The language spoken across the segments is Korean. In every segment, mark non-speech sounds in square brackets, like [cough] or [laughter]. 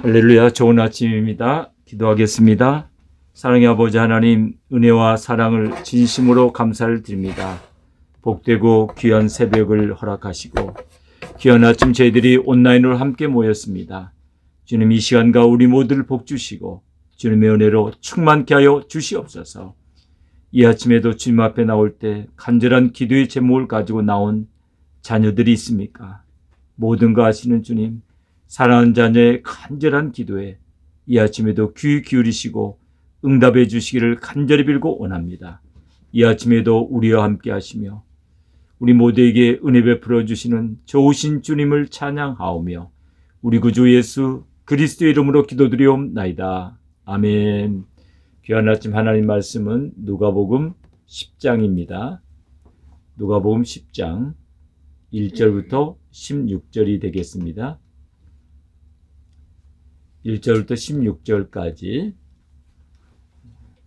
할렐루야 좋은 아침입니다. 기도하겠습니다. 사랑의 아버지 하나님 은혜와 사랑을 진심으로 감사를 드립니다. 복되고 귀한 새벽을 허락하시고 귀한 아침 저희들이 온라인으로 함께 모였습니다. 주님 이 시간과 우리 모두를 복 주시고 주님의 은혜로 충만케 하여 주시옵소서. 이 아침에도 주님 앞에 나올 때 간절한 기도의 제목을 가지고 나온 자녀들이 있습니까? 모든 거 아시는 주님 사랑하는 자녀의 간절한 기도에 이 아침에도 귀 기울이시고 응답해 주시기를 간절히 빌고 원합니다. 이 아침에도 우리와 함께 하시며 우리 모두에게 은혜 베풀어 주시는 좋으신 주님을 찬양하오며 우리 구주 예수 그리스도의 이름으로 기도드리옵나이다. 아멘. 귀한 아침 하나님 말씀은 누가복음 10장입니다. 누가복음 10장 1절부터 16절이 되겠습니다. 1절부터 16절까지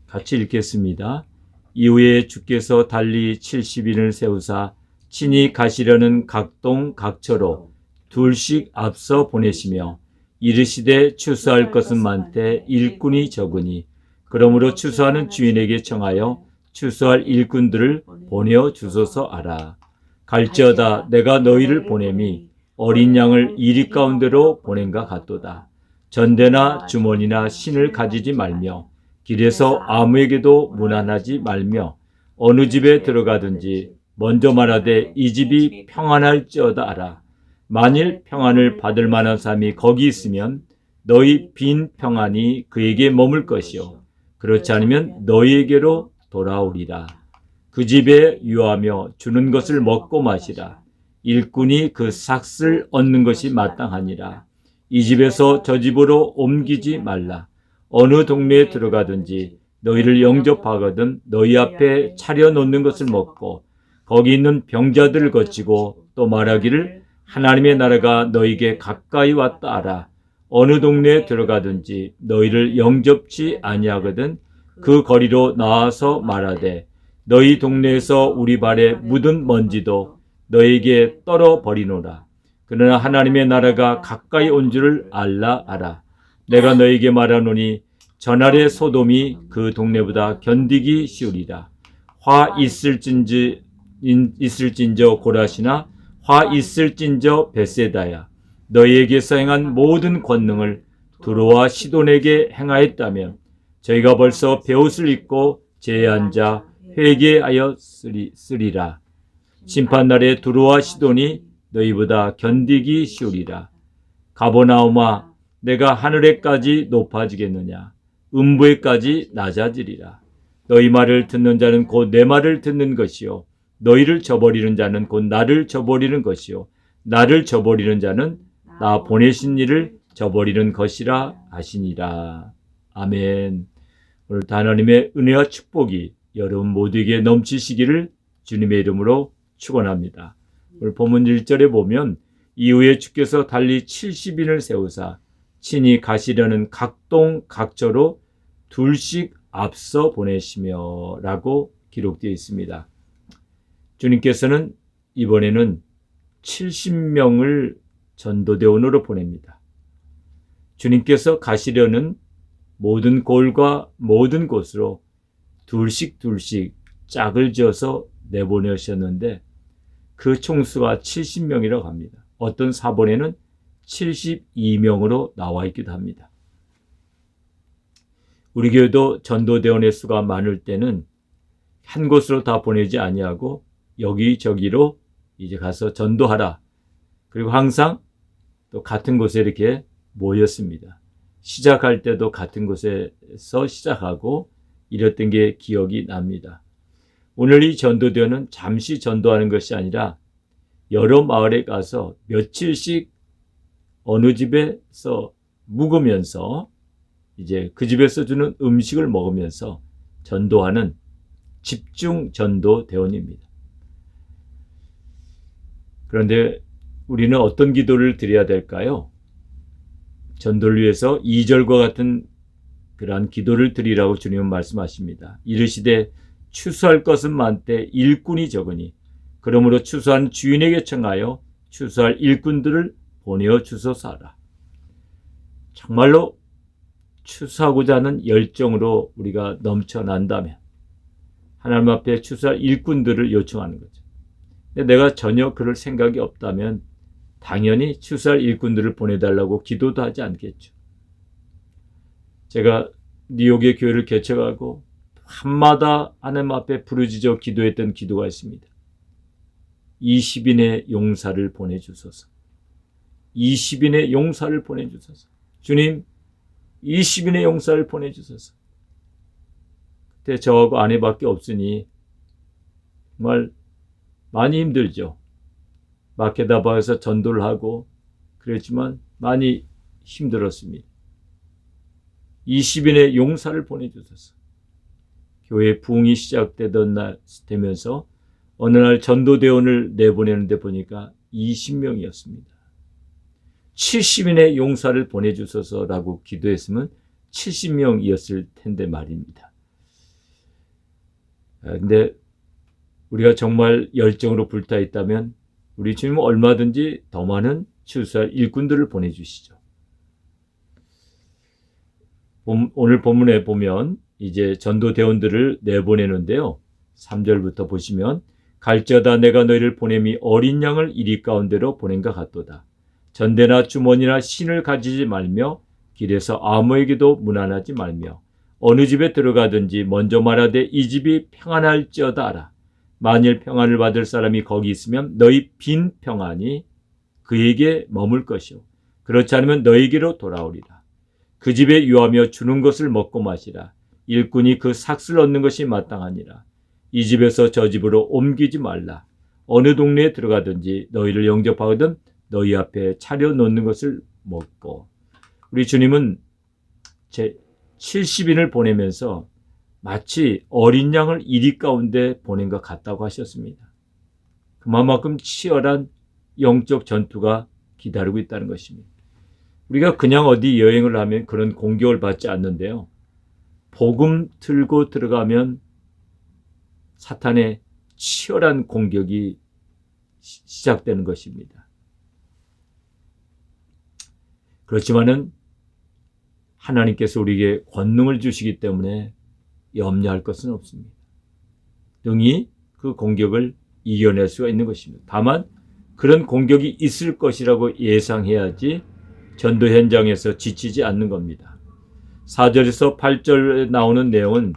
같이 읽겠습니다. 이후에 주께서 달리 70인을 세우사 친히 가시려는 각동 각처로 둘씩 앞서 보내시며 이르시되 추수할 것은 많되 일꾼이 적으니 그러므로 추수하는 주인에게 청하여 추수할 일꾼들을 보내어 주소서 알아 갈지어다 내가 너희를 보냄이 어린 양을 이리 가운데로 보낸가 같도다 전대나 주머니나 신을 가지지 말며 길에서 아무에게도 무난하지 말며 어느 집에 들어가든지 먼저 말하되 이 집이 평안할지어다 알아. 만일 평안을 받을 만한 사람이 거기 있으면 너희 빈 평안이 그에게 머물 것이요. 그렇지 않으면 너희에게로 돌아오리라. 그 집에 유하며 주는 것을 먹고 마시라. 일꾼이 그 삭을 얻는 것이 마땅하니라. 이 집에서 저 집으로 옮기지 말라. 어느 동네에 들어가든지 너희를 영접하거든 너희 앞에 차려놓는 것을 먹고 거기 있는 병자들을 거치고 또 말하기를 하나님의 나라가 너희에게 가까이 왔다 알아. 어느 동네에 들어가든지 너희를 영접치 아니하거든 그 거리로 나와서 말하되 너희 동네에서 우리 발에 묻은 먼지도 너희에게 떨어 버리노라. 그러나 하나님의 나라가 가까이 온 줄을 알라 알아. 내가 너에게 말하노니 전날의 소돔이 그 동네보다 견디기 쉬우리라. 화 있을진지 인- 있을진저 고라시나 화 있을진저 베세다야. 너희에게서 행한 모든 권능을 두로와 시돈에게 행하였다면 저희가 벌써 배옷을 입고 제에 앉아 회개하였으리라. 심판날에 두로와 시돈이 너희보다 견디기 쉬우리라. 가보나오마 내가 하늘에까지 높아지겠느냐 음부에까지 낮아지리라. 너희 말을 듣는 자는 곧 내 말을 듣는 것이요 너희를 저버리는 자는 곧 나를 저버리는 것이요 나를 저버리는 자는 나 보내신 이를 저버리는 것이라 하시니라. 아멘. 오늘 하나님의 은혜와 축복이 여러분 모두에게 넘치시기를 주님의 이름으로 축원합니다. 오늘 본문 1절에 보면 이후에 주께서 달리 70인을 세우사 친히 가시려는 각동 각처로 둘씩 앞서 보내시며 라고 기록되어 있습니다. 주님께서는 이번에는 70명을 전도대원으로 보냅니다. 주님께서 가시려는 모든 골과 모든 곳으로 둘씩 둘씩 짝을 지어서 내보내셨는데 그 총수가 70명이라고 합니다. 어떤 사본에는 72명으로 나와 있기도 합니다. 우리 교회도 전도대원의 수가 많을 때는 한 곳으로 다 보내지 아니하고 여기저기로 이제 가서 전도하라. 그리고 항상 또 같은 곳에 이렇게 모였습니다. 시작할 때도 같은 곳에서 시작하고 이랬던 게 기억이 납니다. 오늘 이 전도대원은 잠시 전도하는 것이 아니라 여러 마을에 가서 며칠씩 어느 집에서 묵으면서 이제 그 집에서 주는 음식을 먹으면서 전도하는 집중 전도 대원입니다. 그런데 우리는 어떤 기도를 드려야 될까요? 전도를 위해서 2절과 같은 그러한 기도를 드리라고 주님은 말씀하십니다. 이르시되 추수할 것은 많되 일꾼이 적으니 그러므로 추수한 주인에게 청하여 추수할 일꾼들을 보내어 주소서 하라. 정말로 추수하고자 하는 열정으로 우리가 넘쳐난다면 하나님 앞에 추수할 일꾼들을 요청하는 거죠. 근데 내가 전혀 그럴 생각이 없다면 당연히 추수할 일꾼들을 보내달라고 기도도 하지 않겠죠. 제가 뉴욕의 교회를 개척하고 밤마다 하나님 앞에 부르짖어 기도했던 기도가 있습니다. 20인의 용사를 보내주소서. 20인의 용사를 보내주소서. 주님, 20인의 용사를 보내주소서. 그때 저하고 아내밖에 없으니 정말 많이 힘들죠. 마케다바에서 전도를 하고 그랬지만 많이 힘들었습니다. 20인의 용사를 보내주소서. 교회 부흥이 시작되던 날 되면서 어느 날 전도대원을 내보내는데 보니까 20명이었습니다. 70인의 용사를 보내주소서라고 기도했으면 70명이었을 텐데 말입니다. 아, 근데 우리가 정말 열정으로 불타 있다면 우리 주님은 얼마든지 더 많은 추수할 일꾼들을 보내주시죠. 오늘 본문에 보면 이제 전도 대원들을 내보내는데요. 3절부터 보시면 갈지어다 내가 너희를 보냄이 어린 양을 이리 가운데로 보낸 것 같도다. 전대나 주머니나 신을 가지지 말며 길에서 아무에게도 무난하지 말며 어느 집에 들어가든지 먼저 말하되 이 집이 평안할지어다 알아. 만일 평안을 받을 사람이 거기 있으면 너희 빈 평안이 그에게 머물 것이요. 그렇지 않으면 너에게로 돌아오리라. 그 집에 유하며 주는 것을 먹고 마시라. 일꾼이 그 삭슬 얻는 것이 마땅하니라. 이 집에서 저 집으로 옮기지 말라. 어느 동네에 들어가든지 너희를 영접하거든 너희 앞에 차려 놓는 것을 먹고. 우리 주님은 제 70인을 보내면서 마치 어린 양을 이리 가운데 보낸 것 같다고 하셨습니다. 그만큼 치열한 영적 전투가 기다리고 있다는 것입니다. 우리가 그냥 어디 여행을 하면 그런 공격을 받지 않는데요. 복음 들고 들어가면 사탄의 치열한 공격이 시작되는 것입니다. 그렇지만은 하나님께서 우리에게 권능을 주시기 때문에 염려할 것은 없습니다. 능히 그 공격을 이겨낼 수가 있는 것입니다. 다만 그런 공격이 있을 것이라고 예상해야지 전도 현장에서 지치지 않는 겁니다. 4절에서 8절에 나오는 내용은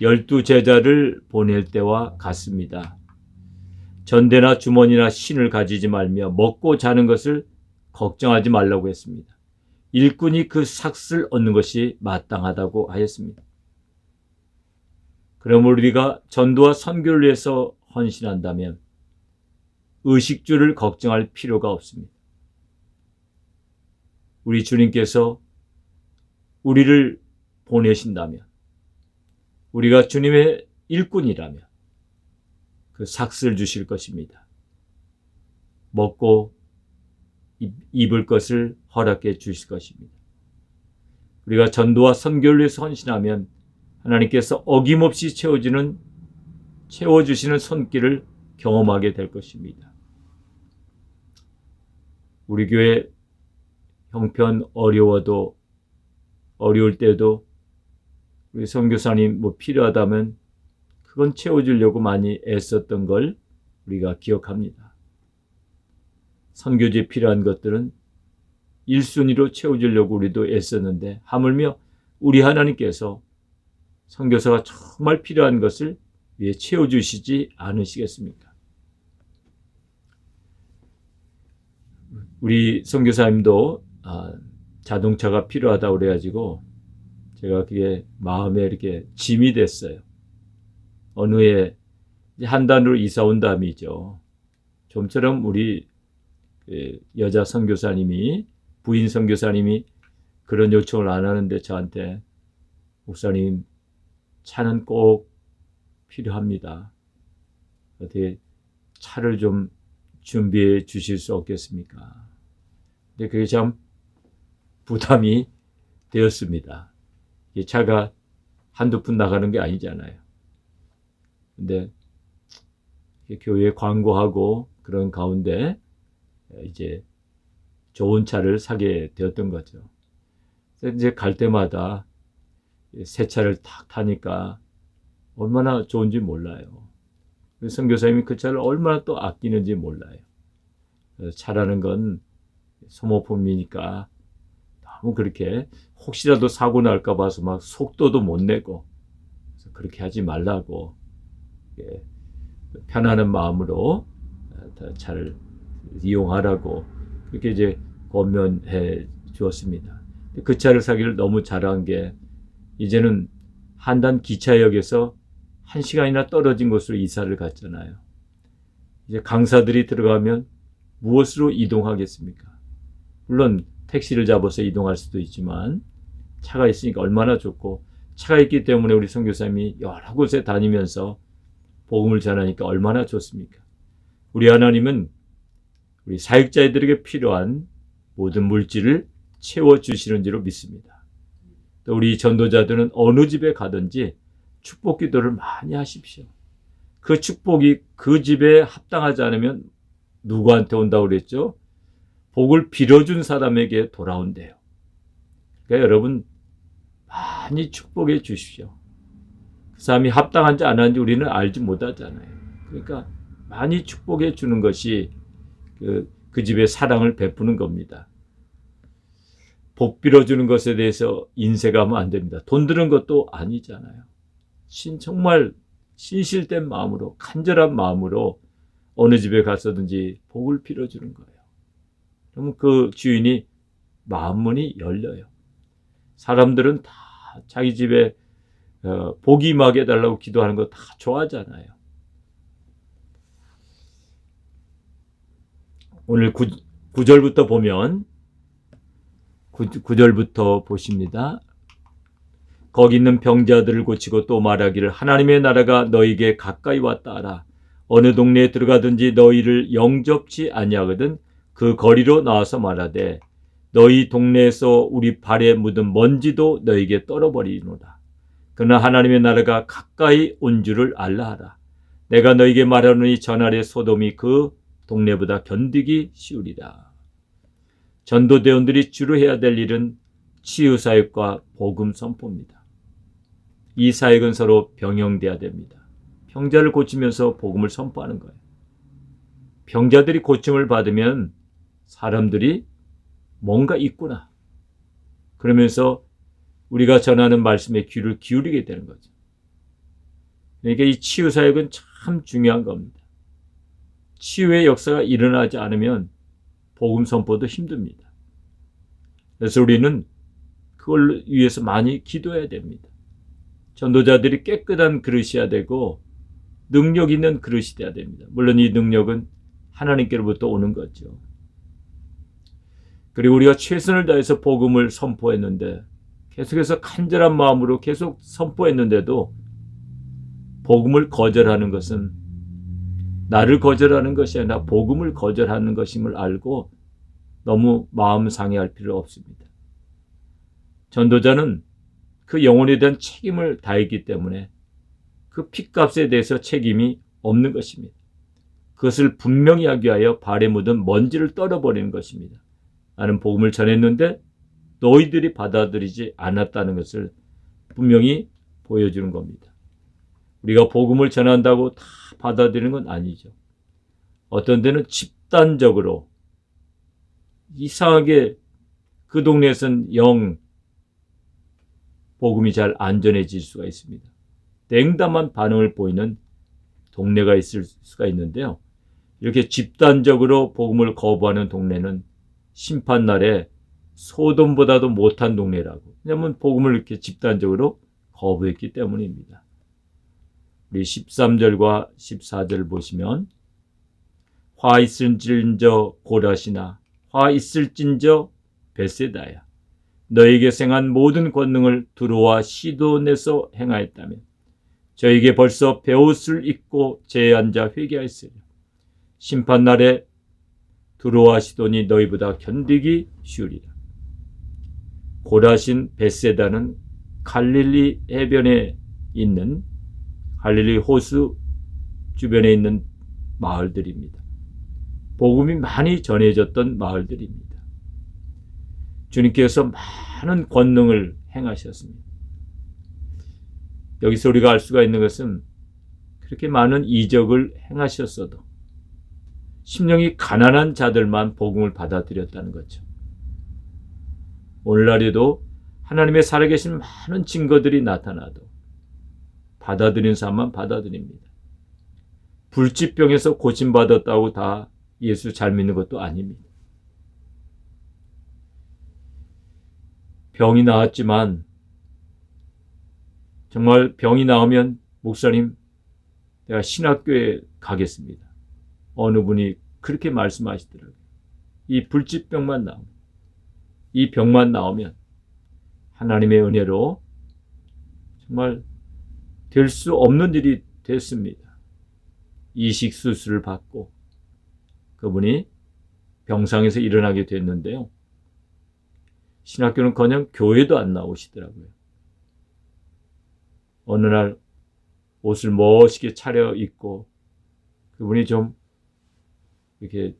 열두 제자를 보낼 때와 같습니다. 전대나 주머니나 신을 가지지 말며 먹고 자는 것을 걱정하지 말라고 했습니다. 일꾼이 그 삭슬 얻는 것이 마땅하다고 하였습니다. 그럼 우리가 전도와 선교를 위해서 헌신한다면 의식주를 걱정할 필요가 없습니다. 우리 주님께서 우리를 보내신다면 우리가 주님의 일꾼이라면 그 삭슬 주실 것입니다. 먹고 입을 것을 허락해 주실 것입니다. 우리가 전도와 선교를 위해서 헌신하면 하나님께서 어김없이 채워주는 채워주시는 손길을 경험하게 될 것입니다. 우리 교회 형편 어려워도 어려울 때도 우리 선교사님 뭐 필요하다면 그건 채워주려고 많이 애썼던 걸 우리가 기억합니다. 선교지에 필요한 것들은 1순위로 채워주려고 우리도 애썼는데 하물며 우리 하나님께서 선교사가 정말 필요한 것을 왜 채워주시지 않으시겠습니까? 우리 선교사님도 아, 자동차가 필요하다 그래가지고 제가 그게 마음에 이렇게 짐이 됐어요. 어느 해 한 단으로 이사 온 다음이죠. 좀처럼 우리 그 여자 선교사님이 부인 선교사님이 그런 요청을 안 하는데 저한테 목사님 차는 꼭 필요합니다. 어떻게 차를 좀 준비해 주실 수 없겠습니까? 근데 그게 참 부담이 되었습니다. 이 차가 한두 푼 나가는 게 아니잖아요. 근데 교회 광고하고 그런 가운데 이제 좋은 차를 사게 되었던 거죠. 이제 갈 때마다 새 차를 탁 타니까 얼마나 좋은지 몰라요. 선교사님이 그 차를 얼마나 또 아끼는지 몰라요. 차라는 건 소모품이니까 그렇게 혹시라도 사고 날까 봐서 막 속도도 못 내고 그렇게 하지 말라고 예, 편안한 마음으로 어, 차를 이용하라고 그렇게 이제 권면해 주었습니다. 그 차를 사기를 너무 잘한 게 이제는 한단 기차역에서 한 시간이나 떨어진 곳으로 이사를 갔잖아요. 이제 강사들이 들어가면 무엇으로 이동하겠습니까? 물론 택시를 잡아서 이동할 수도 있지만 차가 있으니까 얼마나 좋고 차가 있기 때문에 우리 선교사님이 여러 곳에 다니면서 복음을 전하니까 얼마나 좋습니까? 우리 하나님은 우리 사역자들에게 필요한 모든 물질을 채워 주시는 줄로 믿습니다. 또 우리 전도자들은 어느 집에 가든지 축복 기도를 많이 하십시오. 그 축복이 그 집에 합당하지 않으면 누구한테 온다고 그랬죠? 복을 빌어준 사람에게 돌아온대요. 그러니까 여러분 많이 축복해 주십시오. 그 사람이 합당한지 안 하는지 우리는 알지 못하잖아요. 그러니까 많이 축복해 주는 것이 그, 그 집에 사랑을 베푸는 겁니다. 복 빌어주는 것에 대해서 인색하면 안 됩니다. 돈 드는 것도 아니잖아요. 신, 정말 신실된 마음으로, 간절한 마음으로 어느 집에 가서든지 복을 빌어주는 거예요. 그러면 그 주인이 마음문이 열려요. 사람들은 다 자기 집에 어, 복이 임하게 해달라고 기도하는 거 다 좋아하잖아요. 오늘 구, 9절부터 보면 9, 9절부터 보십니다. 거기 있는 병자들을 고치고 또 말하기를 하나님의 나라가 너에게 가까이 왔다 하라. 어느 동네에 들어가든지 너희를 영접치 아니하거든 그 거리로 나와서 말하되 너희 동네에서 우리 발에 묻은 먼지도 너에게 떨어버리노라. 그러나 하나님의 나라가 가까이 온 줄을 알라 하라. 내가 너에게 말하노니 전날의 소돔이 그 동네보다 견디기 쉬우리라. 전도대원들이 주로 해야 될 일은 치유 사역과 복음 선포입니다. 이 사역은 서로 병영돼야 됩니다. 병자를 고치면서 복음을 선포하는 거예요. 병자들이 고침을 받으면 사람들이 뭔가 있구나. 그러면서 우리가 전하는 말씀에 귀를 기울이게 되는 거죠. 그러니까 이 치유 사역은 참 중요한 겁니다. 치유의 역사가 일어나지 않으면 복음 선포도 힘듭니다. 그래서 우리는 그걸 위해서 많이 기도해야 됩니다. 전도자들이 깨끗한 그릇이어야 되고 능력 있는 그릇이 돼야 됩니다. 물론 이 능력은 하나님께로부터 오는 거죠. 그리고 우리가 최선을 다해서 복음을 선포했는데 계속해서 간절한 마음으로 계속 선포했는데도 복음을 거절하는 것은 나를 거절하는 것이 아니라 복음을 거절하는 것임을 알고 너무 마음 상해할 필요 없습니다. 전도자는 그 영혼에 대한 책임을 다했기 때문에 그 핏값에 대해서 책임이 없는 것입니다. 그것을 분명히 하기 위하여 발에 묻은 먼지를 떨어버리는 것입니다. 나는 복음을 전했는데 너희들이 받아들이지 않았다는 것을 분명히 보여주는 겁니다. 우리가 복음을 전한다고 다 받아들이는 건 아니죠. 어떤 데는 집단적으로 이상하게 그 동네에선 영 복음이 잘 안전해질 수가 있습니다. 냉담한 반응을 보이는 동네가 있을 수가 있는데요. 이렇게 집단적으로 복음을 거부하는 동네는 심판날에 소돔보다도 못한 동네라고. 왜냐하면 복음을 이렇게 집단적으로 거부했기 때문입니다. 우리 13절과 14절 보시면 화 있을진저 고라시나 화 있을진저 베세다야 너에게 생한 모든 권능을 두루와 시돈에서 행하였다면 저에게 벌써 배옷을 입고 제에 앉아 회개하였으리 심판날에 두루와 시돈이 너희보다 견디기 쉬우리라 고라신 베세다는 갈릴리 해변에 있는 갈릴리 호수 주변에 있는 마을들입니다. 복음이 많이 전해졌던 마을들입니다. 주님께서 많은 권능을 행하셨습니다. 여기서 우리가 알 수가 있는 것은 그렇게 많은 이적을 행하셨어도 심령이 가난한 자들만 복음을 받아들였다는 거죠. 오늘날에도 하나님의 살아계신 많은 증거들이 나타나도 받아들인 사람만 받아들입니다. 불치병에서 고침받았다고 다 예수 잘 믿는 것도 아닙니다. 병이 나았지만 정말 병이 나오면 목사님 내가 신학교에 가겠습니다. 어느 분이 그렇게 말씀하시더라고요. 이 불치병만 나오면 이 병만 나오면 하나님의 은혜로 정말 될 수 없는 일이 됐습니다. 이식 수술을 받고 그분이 병상에서 일어나게 됐는데요. 신학교는 그냥 교회도 안 나오시더라고요. 어느 날 옷을 멋있게 차려 입고 그분이 좀 이렇게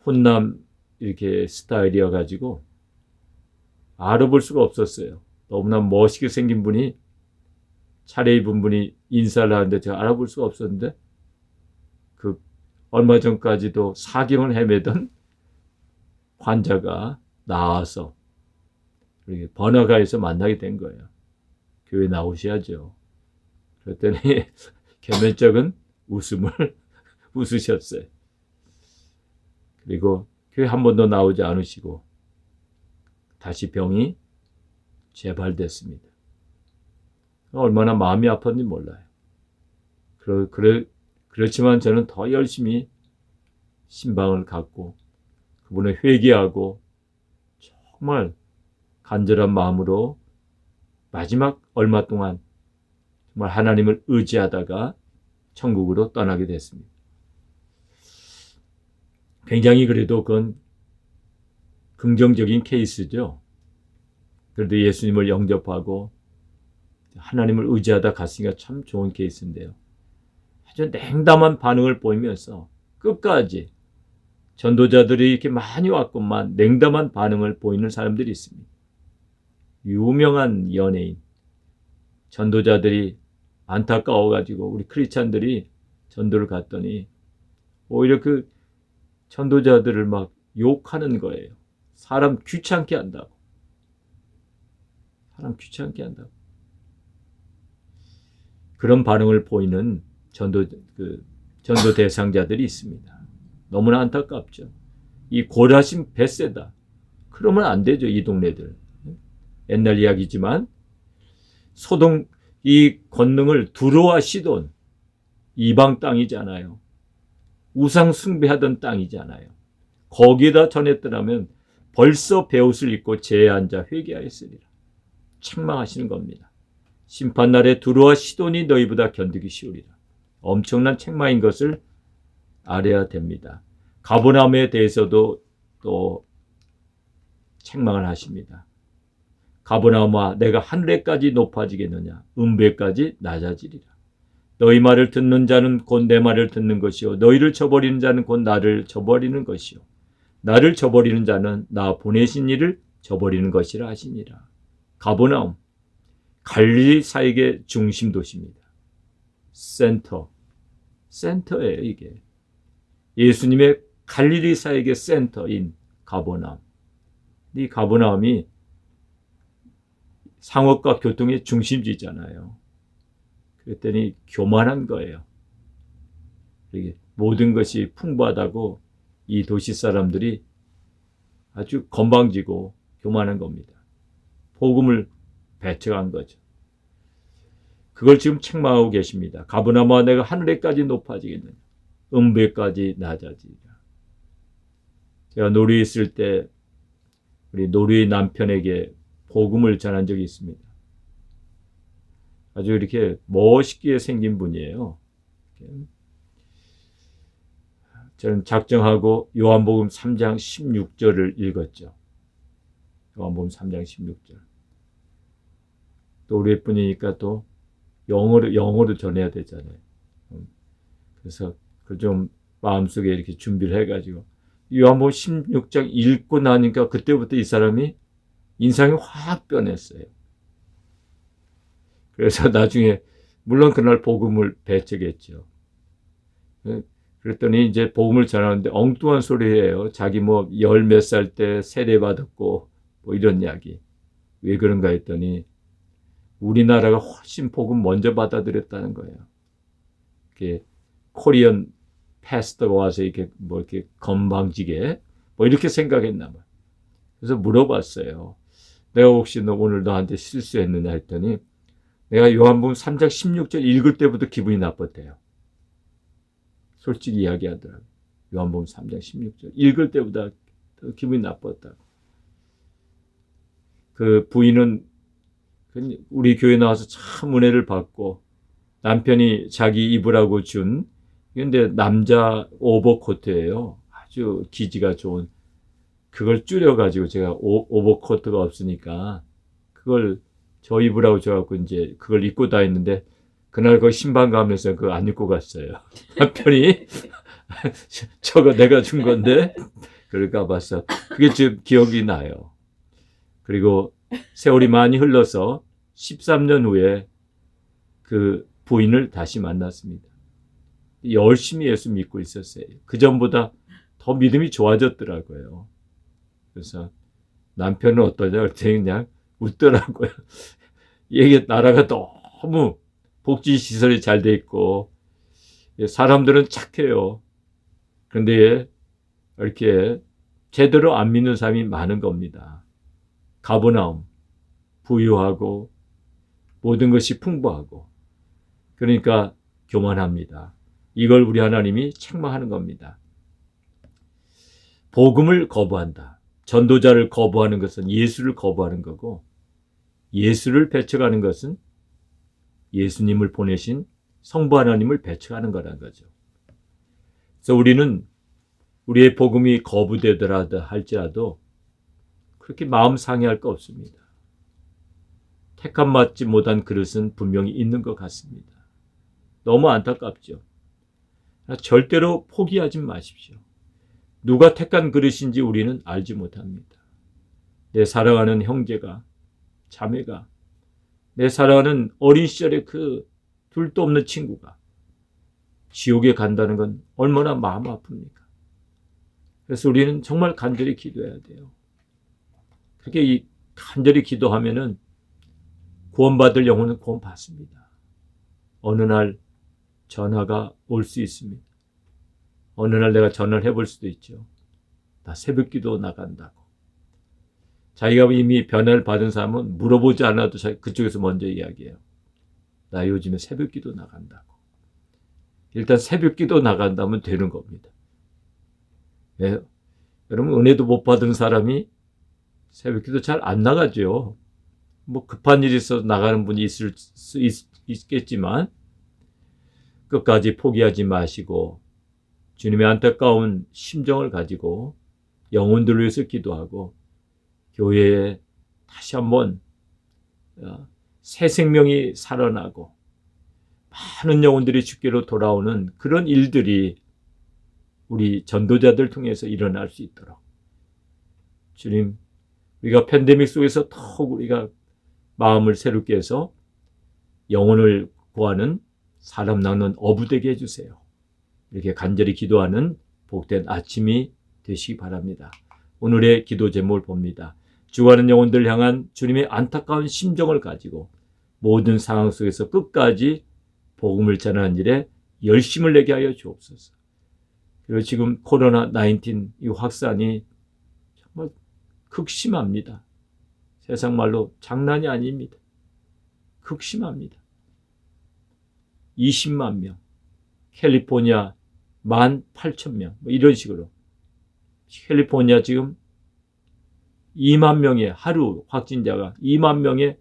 훈남 이렇게 스타일이어 가지고 알아볼 수가 없었어요. 너무나 멋있게 생긴 분이 차려입은 분이 인사를 하는데 제가 알아볼 수가 없었는데 그 얼마 전까지도 사경을 헤매던 [laughs] 환자가 나와서 이렇게 번화가에서 만나게 된 거예요. 교회 나오셔야죠. 그랬더니 [laughs] 개면적은 웃음을 [laughs] 웃으셨어요. 그리고 교회 한 번도 나오지 않으시고 다시 병이 재발됐습니다. 얼마나 마음이 아팠는지 몰라요. 그러, 그래, 그렇지만 저는 더 열심히 신방을 갖고 그분을 회개하고 정말 간절한 마음으로 마지막 얼마 동안 정말 하나님을 의지하다가 천국으로 떠나게 됐습니다. 굉장히 그래도 그건 긍정적인 케이스죠. 그래도 예수님을 영접하고 하나님을 의지하다 갔으니까 참 좋은 케이스인데요. 아주 냉담한 반응을 보이면서 끝까지 전도자들이 이렇게 많이 왔건만 냉담한 반응을 보이는 사람들이 있습니다. 유명한 연예인, 전도자들이 안타까워가지고 우리 크리스찬들이 전도를 갔더니 오히려 그 전도자들을 막 욕하는 거예요. 사람 귀찮게 한다고. 사람 귀찮게 한다고. 그런 반응을 보이는 전도 그 전도 대상자들이 있습니다. 너무나 안타깝죠. 이 고라심 베세다. 그러면 안 되죠, 이 동네들. 옛날 이야기지만 소동 이 권능을 두로와 시돈 이방 땅이잖아요. 우상 숭배하던 땅이잖아요. 거기에다 전했더라면 벌써 배옷을 입고 제에 앉아 회개하였으리라. 책망하시는 겁니다. 심판날에 두루와 시돈이 너희보다 견디기 쉬우리라. 엄청난 책망인 것을 알아야 됩니다. 가보남에 대해서도 또 책망을 하십니다. 가보나마 내가 하늘에까지 높아지겠느냐 음배까지 낮아지리라. 너희 말을 듣는 자는 곧 내 말을 듣는 것이요 너희를 저버리는 자는 곧 나를 저버리는 것이요 나를 저버리는 자는 나 보내신 이를 저버리는 것이라 하시니라. 가보나움 갈릴리 사역의 중심 도시입니다. 센터 센터예요 이게 예수님의 갈릴리 사역의 센터인 가보나움. 이 가보나움이 상업과 교통의 중심지잖아요. 그랬더니 교만한 거예요. 모든 것이 풍부하다고 이 도시 사람들이 아주 건방지고 교만한 겁니다. 복음을 배척한 거죠. 그걸 지금 책망하고 계십니다. 가브나마 내가 하늘에까지 높아지겠느냐. 음배까지 낮아지리라. 제가 노르웨이 있을 때 우리 노르웨이 남편에게 복음을 전한 적이 있습니다. 아주 이렇게 멋있게 생긴 분이에요. 저는 작정하고 요한복음 3장 16절을 읽었죠. 요한복음 3장 16절. 또 우리 뿐이니까 또 영어로 영어로 전해야 되잖아요. 음. 그래서 그 좀 마음속에 이렇게 준비를 해가지고 요한복음 16장 읽고 나니까 그때부터 이 사람이 인상이 확 변했어요. 그래서 [laughs] 나중에 물론 그날 복음을 배척했죠. 그랬더니 이제 복음을 전하는데 엉뚱한 소리예요. 자기 뭐 열 몇 살 때 세례 받았고 뭐 이런 이야기. 왜 그런가 했더니 우리나라가 훨씬 복음 먼저 받아들였다는 거예요. 이렇게 코리안 패스터가 와서 이렇게 뭐 이렇게 건방지게 뭐 이렇게 생각했나 봐요. 그래서 물어봤어요. 내가 혹시 너 오늘 너한테 실수했느냐 했더니 내가 요한복음 3장 16절 읽을 때부터 기분이 나빴대요. 솔직히 이야기하더라고요. 요한복음 3장 16절 읽을 때보다 기분이 나빴다. 그 부인은 우리 교회 나와서 참 은혜를 받고 남편이 자기 입으라고 준 근데 남자 오버코트예요. 아주 기지가 좋은 그걸 줄여가지고 제가 오, 오버코트가 없으니까 그걸 저 입으라고 줘갖고 이제 그걸 입고 다녔는데 그날 그 신방 가면서 그거 안 입고 갔어요. [laughs] 남편이 [laughs] 저거 내가 준 건데 그럴까 봐서 그게 지금 기억이 나요. 그리고 세월이 많이 흘러서 13년 후에 그 부인을 다시 만났습니다. 열심히 예수 믿고 있었어요. 그 전보다 더 믿음이 좋아졌더라고요. 그래서 남편은 어떠냐? 그랬더니 그냥 웃더라고요. [laughs] 이게 나라가 너무 복지 시설이 잘 돼 있고 사람들은 착해요. 그런데 이렇게 제대로 안 믿는 사람이 많은 겁니다. 가보나움, 부유하고 모든 것이 풍부하고 그러니까 교만합니다. 이걸 우리 하나님이 책망하는 겁니다. 복음을 거부한다. 전도자를 거부하는 것은 예수를 거부하는 거고 예수를 배척하는 것은 예수님을 보내신 성부 하나님을 배척하는 거라는 거죠. 그래서 우리는 우리의 복음이 거부되더라 할지라도 그렇게 마음 상해할 거 없습니다. 택함 맞지 못한 그릇은 분명히 있는 것 같습니다. 너무 안타깝죠. 절대로 포기하지 마십시오. 누가 택한 그릇인지 우리는 알지 못합니다. 내 사랑하는 형제가, 자매가, 내 사랑하는 어린 시절의 그 둘도 없는 친구가 지옥에 간다는 건 얼마나 마음 아픕니까? 그래서 우리는 정말 간절히 기도해야 돼요. 그렇게 간절히 기도하면은 구원받을 영혼은 구원받습니다. 어느 날 전화가 올 수 있습니다. 어느 날 내가 전화를 해볼 수도 있죠. 나 새벽 기도 나간다고. 자기가 이미 변화를 받은 사람은 물어보지 않아도 그쪽에서 먼저 이야기해요. 나 요즘에 새벽 기도 나간다고. 일단 새벽 기도 나간다면 되는 겁니다. 예, 여러분, 은혜도 못 받은 사람이 새벽 기도 잘 안 나가죠. 뭐 급한 일이 있어서 나가는 분이 있을 수 있, 있겠지만, 끝까지 포기하지 마시고 주님의 안타까운 심정을 가지고 영혼들을 위해서 기도하고 교회에 다시 한번 어, 새 생명이 살아나고 많은 영혼들이 주께로 돌아오는 그런 일들이 우리 전도자들 통해서 일어날 수 있도록 주님 우리가 팬데믹 속에서 더욱 우리가 마음을 새롭게 해서 영혼을 구하는 사람 낳는 어부 되게 해주세요. 이렇게 간절히 기도하는 복된 아침이 되시기 바랍니다. 오늘의 기도 제목을 봅니다. 주가는 영혼들 향한 주님의 안타까운 심정을 가지고 모든 상황 속에서 끝까지 복음을 전하는 일에 열심을 내게 하여 주옵소서. 그리고 지금 코로나 19이 확산이 정말 극심합니다. 세상 말로 장난이 아닙니다. 극심합니다. 20만 명, 캘리포니아 1만 8천 명, 뭐 이런 식으로. 캘리포니아 지금 2만 명의 하루 확진자가 2만 명에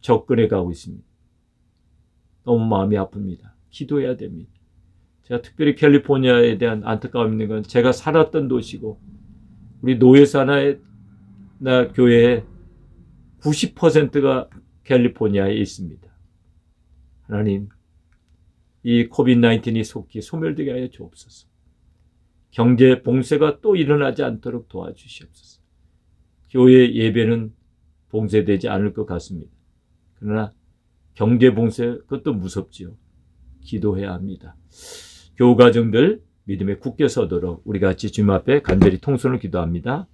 접근해 가고 있습니다. 너무 마음이 아픕니다. 기도해야 됩니다. 제가 특별히 캘리포니아에 대한 안타까움이 있는 건 제가 살았던 도시고 우리 노예사나 교회의 90%가 캘리포니아에 있습니다. 하나님, 이 코비드-19이 속히 소멸되게 하여 주옵소서. 경제 봉쇄가 또 일어나지 않도록 도와주시옵소서. 교회 예배는 봉쇄되지 않을 것 같습니다. 그러나 경제 봉쇄 그것도 무섭지요. 기도해야 합니다. 교우 가정들 믿음에 굳게 서도록 우리 같이 주님 앞에 간절히 통솔을 기도합니다.